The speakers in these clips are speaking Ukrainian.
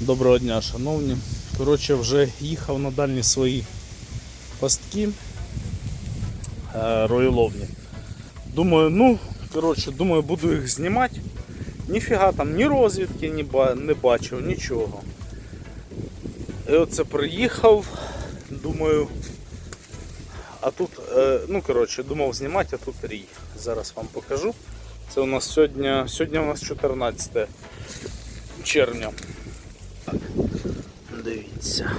Доброго дня, шановні. Коротше, вже їхав на дальні свої пастки е, роїловні. Думаю, ну, коротше, думаю, буду їх знімати. Ніфіга там ні розвідки ні ба- не бачив, нічого. І оце приїхав, думаю. А тут, е, ну коротше, думав знімати, а тут рій. Зараз вам покажу. Це у нас сьогодні, сьогодні у нас 14 червня. Дивіться.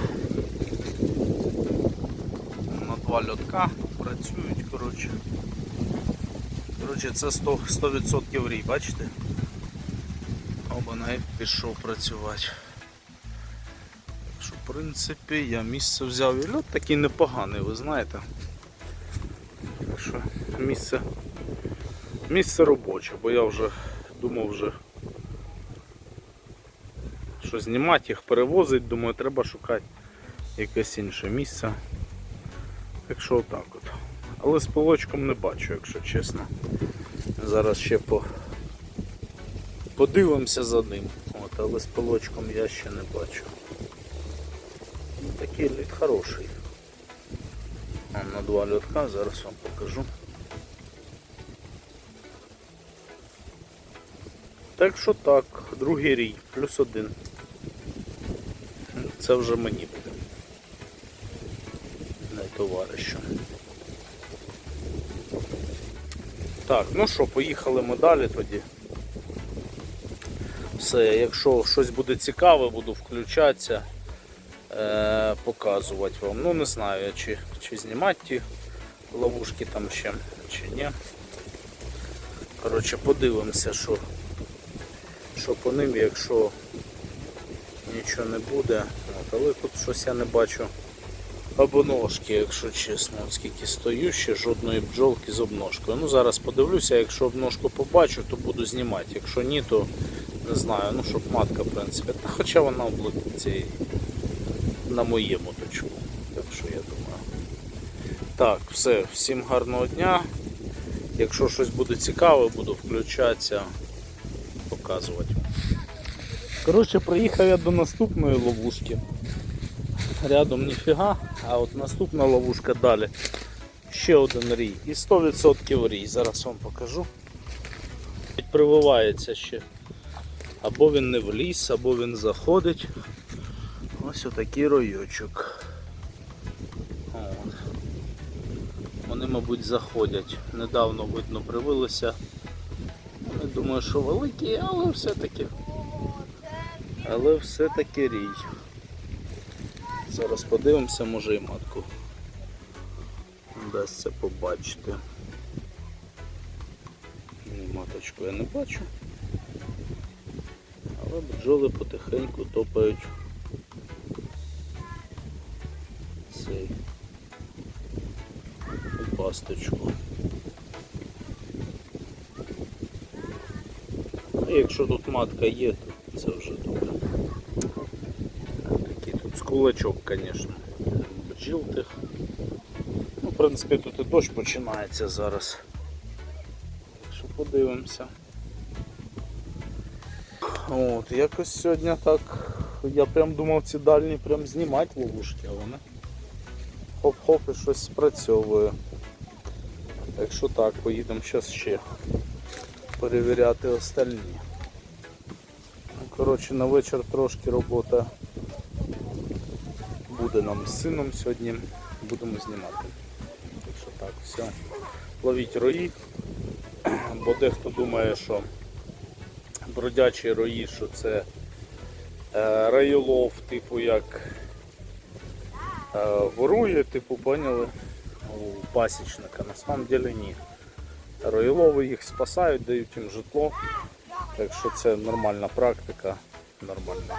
На два льотка працюють, коротше. Коротше, це 100%, 100% рій, бачите? Оба навіть пішов працювати. Так що, в принципі, я місце взяв і льот такий непоганий, ви знаєте. Так що місце, місце робоче, бо я вже думав вже що знімати їх, перевозить, думаю, треба шукати якесь інше місце. Так що отак от. Але з пилочком не бачу, якщо чесно. Зараз ще по... подивимося за ним. От, але з пилочком я ще не бачу. Такий лід хороший. Он на два льотка, зараз вам покажу. Так що так, другий рій, плюс один. Це вже мені буде. Не товаришу. Так, ну що, поїхали ми далі тоді. Все, якщо щось буде цікаве, буду включатися, е, показувати вам. Ну не знаю, чи, чи знімати ті ловушки там ще, чи ні. Коротше, подивимося, що, що по ним, якщо нічого не буде. От, але тут щось я не бачу обножки, якщо чесно. От скільки стою, ще жодної бджолки з обножкою. Ну зараз подивлюся, якщо обножку побачу, то буду знімати. Якщо ні, то не знаю, ну щоб матка, в принципі. Та хоча вона облетиться і на моєму точку. Так що я думаю. Так, все, всім гарного дня. Якщо щось буде цікаве, буду включатися, показувати. Коротше, приїхав я до наступної ловушки. Рядом ніфіга, а от наступна ловушка далі. Ще один рій. І 100% рій. Зараз вам покажу. Прививається ще. Або він не в ліс, або він заходить. Ось отакий ройочок. От. Вони, мабуть, заходять. Недавно видно привилися. Я думаю, що великі, але все-таки. Але все-таки рій. Зараз подивимося, може і матку. Вдасться побачити. Ні, Маточку я не бачу. Але бджоли потихеньку топають цей пасточку. А якщо тут матка є, то це вже добре. Кулачок, звісно. Бджіл. Ну, в принципі, тут і дощ починається зараз. Так що подивимося. От, якось сьогодні так. Я прям думав ці дальні прям знімати ловушки, а вони хоп-хоп і щось спрацьовує. Так що так, поїдемо зараз ще перевіряти остальні. Ну, коротше, на вечір трошки робота буде нам з сином сьогодні. Будемо знімати. Так так, все. Ловіть рої, бо дехто думає, що бродячі рої, що це е, райолов, типу як е, ворує, типу, поняли, у пасічника. На самом деле ні. Роїлови їх спасають, дають їм житло. Так що це нормальна практика, нормальна.